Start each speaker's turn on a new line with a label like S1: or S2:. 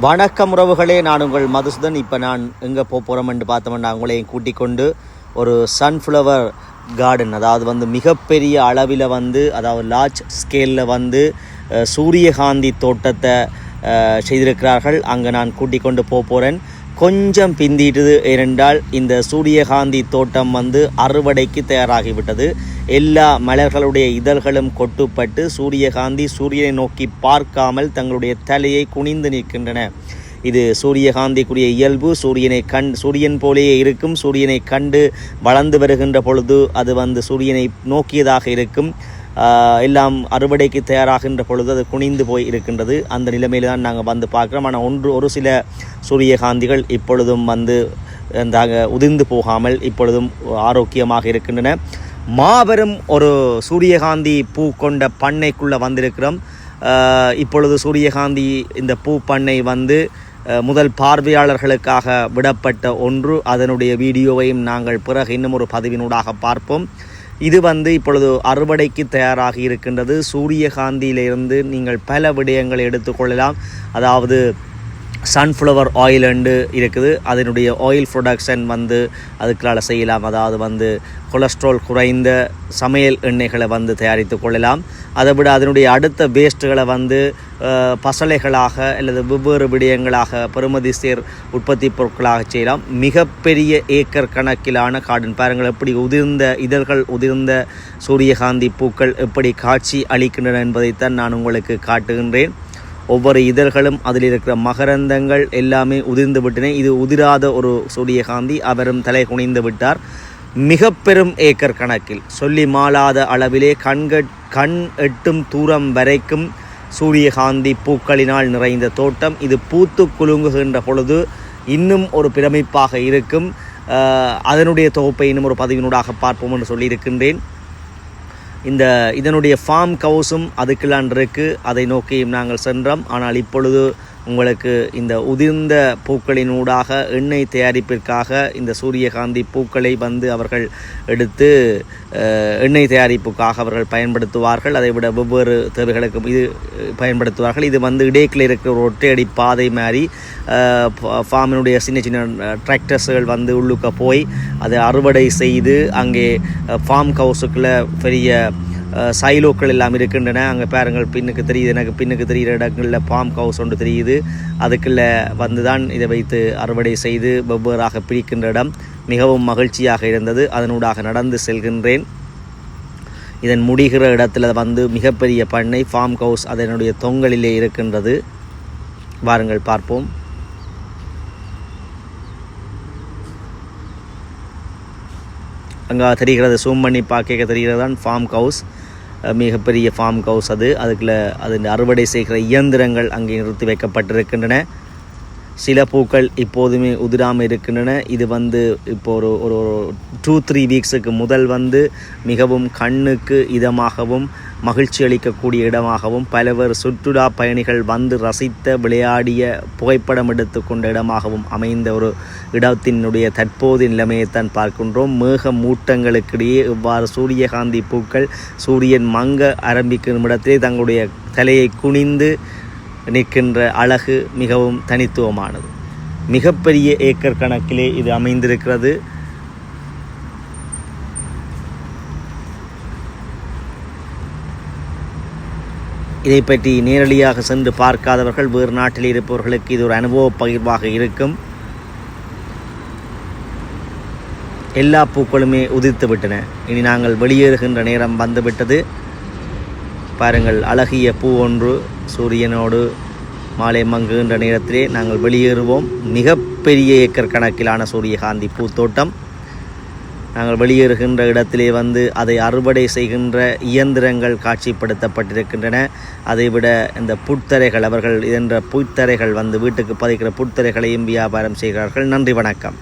S1: வணக்கம் உறவுகளே நான் உங்கள் மதுசூதன். இப்போ நான் எங்கே போக போகிறோம்னு பார்த்தோம்னா உங்களையும் கூட்டிக் கொண்டு ஒரு சன்ஃப்ளவர் கார்டன் அதாவது வந்து மிகப்பெரிய அளவில் வந்து அதாவது லார்ஜ் ஸ்கேலில் வந்து சூரியகாந்தி தோட்டத்தை செய்திருக்கிறார்கள். அங்கே நான் கூட்டிக் கொண்டு போக போகிறேன் கொஞ்சம் பிந்திட்டுது ஏனென்றால் இந்த சூரியகாந்தி தோட்டம் வந்து அறுவடைக்கு தயாராகிவிட்டது. எல்லா மலர்களுடைய இதழ்களும் கொட்டுப்பட்டு சூரியகாந்தி சூரியனை நோக்கி பார்க்காமல் தங்களுடைய தலையை குனிந்து நிற்கின்றன. இது சூரியகாந்திக்குரிய இயல்பு. சூரியனை கண் சூரியன் போலேயே இருக்கும். சூரியனை கண்டு வளர்ந்து வருகின்ற பொழுது அது வந்து சூரியனை நோக்கியதாக இருக்கும். எல்லாம் அறுவடைக்கு தயாராகின்ற பொழுது அது குனிந்து போய் இருக்கின்றது. அந்த நிலைமையில் தான் நாங்கள் வந்து பார்க்குறோம். ஆனால் ஒன்று ஒரு சில சூரியகாந்திகள் இப்பொழுதும் வந்து அந்த உதிர்ந்து போகாமல் இப்பொழுதும் ஆரோக்கியமாக இருக்கின்றன. மாபெரும் ஒரு சூரியகாந்தி பூ கொண்ட பண்ணைக்குள்ளே வந்திருக்கிறோம். இப்பொழுது சூரியகாந்தி இந்த பூ பண்ணை வந்து முதல் பார்வையாளர்களுக்காக விடப்பட்ட ஒன்று. அதனுடைய வீடியோவையும் நாங்கள் பிறகு இன்னும் ஒரு பதிவினூடாக பார்ப்போம். இது வந்து இப்பொழுது அறுவடைக்கு தயாராகி இருக்கின்றது. சூரியகாந்தியிலிருந்து நீங்கள் பல விடயங்களை எடுத்துக்கொள்ளலாம் அதாவது சன்ஃப்ளவர் ஆயில் அண்டு இருக்குது. அதனுடைய ஆயில் ப்ரொடக்ஷன் வந்து அதுக்களால் செய்யலாம். அதாவது வந்து கொலஸ்ட்ரால் குறைந்த சமையல் எண்ணெய்களை வந்து தயாரித்து கொள்ளலாம். அதை விட அதனுடைய அடுத்த வேஸ்ட்டுகளை வந்து பசலைகளாக அல்லது வெவ்வேறு விடயங்களாக பெறுமதி சேர் உற்பத்தி பொருட்களாக செய்யலாம். மிகப்பெரிய ஏக்கர் கணக்கிலான கார்டன் பாருங்கள். எப்படி உதிர்ந்த இதழ்கள் உதிர்ந்த சூரியகாந்தி பூக்கள் எப்படி காட்சி அளிக்கின்றன என்பதைத்தான் நான் உங்களுக்கு காட்டுகின்றேன். ஒவ்வொரு இதழ்களும் அதில் இருக்கிற மகரந்தங்கள் எல்லாமே உதிர்ந்து விட்டன. இது உதிராத ஒரு சூரியகாந்தி அவரும் தலை குனிந்து விட்டார். மிக பெரும் ஏக்கர் கணக்கில் சொல்லி மாளாத அளவிலே கண்கட் கண் எட்டும் தூரம் வரைக்கும் சூரியகாந்தி பூக்களினால் நிறைந்த தோட்டம். இது பூத்து குலுங்குகின்ற பொழுது இன்னும் ஒரு பிரமிப்பாக இருக்கும். அதனுடைய தொகுப்பை இன்னும் ஒரு பதிவினூடாக பார்ப்போம் என்று சொல்லியிருக்கின்றேன். இந்த இதனுடைய ஃபார்ம் கவுஸும் அதுக்குள்ளான் இருக்குது அதை நோக்கியும் நாங்கள் சென்றோம். ஆனால் இப்பொழுது உங்களுக்கு இந்த உதிர்ந்த பூக்களினூடாக எண்ணெய் தயாரிப்பிற்காக இந்த சூரியகாந்தி பூக்களை வந்து அவர்கள் எடுத்து எண்ணெய் தயாரிப்புக்காக அவர்கள் பயன்படுத்துவார்கள். அதை விட வெவ்வேறு தேவைகளுக்கு இது பயன்படுத்துவார்கள். இது வந்து இடைக்கில் இருக்கிற ஒற்றையடி பாதை மாதிரி ஃபார்மினுடைய சின்ன சின்ன டிராக்டர்ஸ்கள் வந்து உள்ளுக்க போய் அதை அறுவடை செய்து அங்கே ஃபார்ம் ஹவுஸுக்குள்ளே பெரிய சைலோக்கள் எல்லாம் இருக்கின்றன. அங்கே பாருங்கள் பின்னுக்கு தெரியுது எனக்கு பின்னுக்கு தெரிகிற இடங்களில் ஃபார்ம் ஹவுஸ் ஒன்று தெரியுது. அதுக்குள்ளே வந்து தான் இதை வைத்து அறுவடை செய்து வெவ்வேறாக பிரிக்கின்ற இடம் மிகவும் மகிழ்ச்சியாக இருந்தது. அதனூடாக நடந்து செல்கின்றேன். இதன் முடிகிற இடத்துல வந்து மிகப்பெரிய பண்ணை ஃபார்ம் ஹவுஸ் அதனுடைய தொங்கலிலே இருக்கின்றது. வாருங்கள் பார்ப்போம். அங்கே தெரிகிறது சூம் பண்ணி பார்க்க தெரிகிறது தான் ஃபார்ம் ஹவுஸ் மிகப்பெரிய ஃபார்ம் ஹவுஸ் அது. அதுக்குள்ள அதன் அறுவடை செய்கிற இயந்திரங்கள் அங்கே நிறுத்தி வைக்கப்பட்டிருக்கின்றன. சில பூக்கள் இப்போதுமே உதிராமல் இருக்கின்றன. இது வந்து இப்போ ஒரு ஒரு டூ த்ரீ வீக்ஸுக்கு முதல் வந்து மிகவும் கண்ணுக்கு இதமாகவும் மகிழ்ச்சி அளிக்கக்கூடிய இடமாகவும் பலவர் சுற்றுலா பயணிகள் வந்து ரசித்த விளையாடிய புகைப்படம் எடுத்துக்கொண்ட இடமாகவும் அமைந்த ஒரு இடத்தினுடைய தற்போது நிலைமையைத்தான் பார்க்கின்றோம். மேக மூட்டங்களுக்கிடையே இவ்வாறு சூரியகாந்தி பூக்கள் சூரியன் மங்க ஆரம்பிக்கும் இடத்திலே தங்களுடைய தலையை குனிந்து நிற்கின்ற அழகு மிகவும் தனித்துவமானது. மிகப்பெரிய ஏக்கர் கணக்கிலே இது அமைந்திருக்கிறது. இதை பற்றி நேரடியாக சென்று பார்க்காதவர்கள் வேறு நாட்டில் இருப்பவர்களுக்கு இது ஒரு அனுபவ பகிர்வாக இருக்கும். எல்லா பூக்களுமே உதிர்த்து விட்டன. இனி நாங்கள் வெளியேறுகின்ற நேரம் வந்துவிட்டது. பாருங்கள் அழகிய பூ ஒன்று சூரியனோடு மாலை மங்குகின்ற நேரத்திலே நாங்கள் வெளியேறுவோம். மிகப்பெரிய ஏக்கர் கணக்கிலான சூரியகாந்தி பூத்தோட்டம். நாங்கள் வெளியேறுகின்ற இடத்திலே வந்து அதை அறுவடை செய்கின்ற இயந்திரங்கள் காட்சிப்படுத்தப்பட்டிருக்கின்றன. அதைவிட இந்த புட்தரைகள் அவர்கள் என்ற புத்தரைகள் வந்து வீட்டுக்கு பதிக்கிற புத்தரைகளையும் வியாபாரம் செய்கிறார்கள். நன்றி வணக்கம்.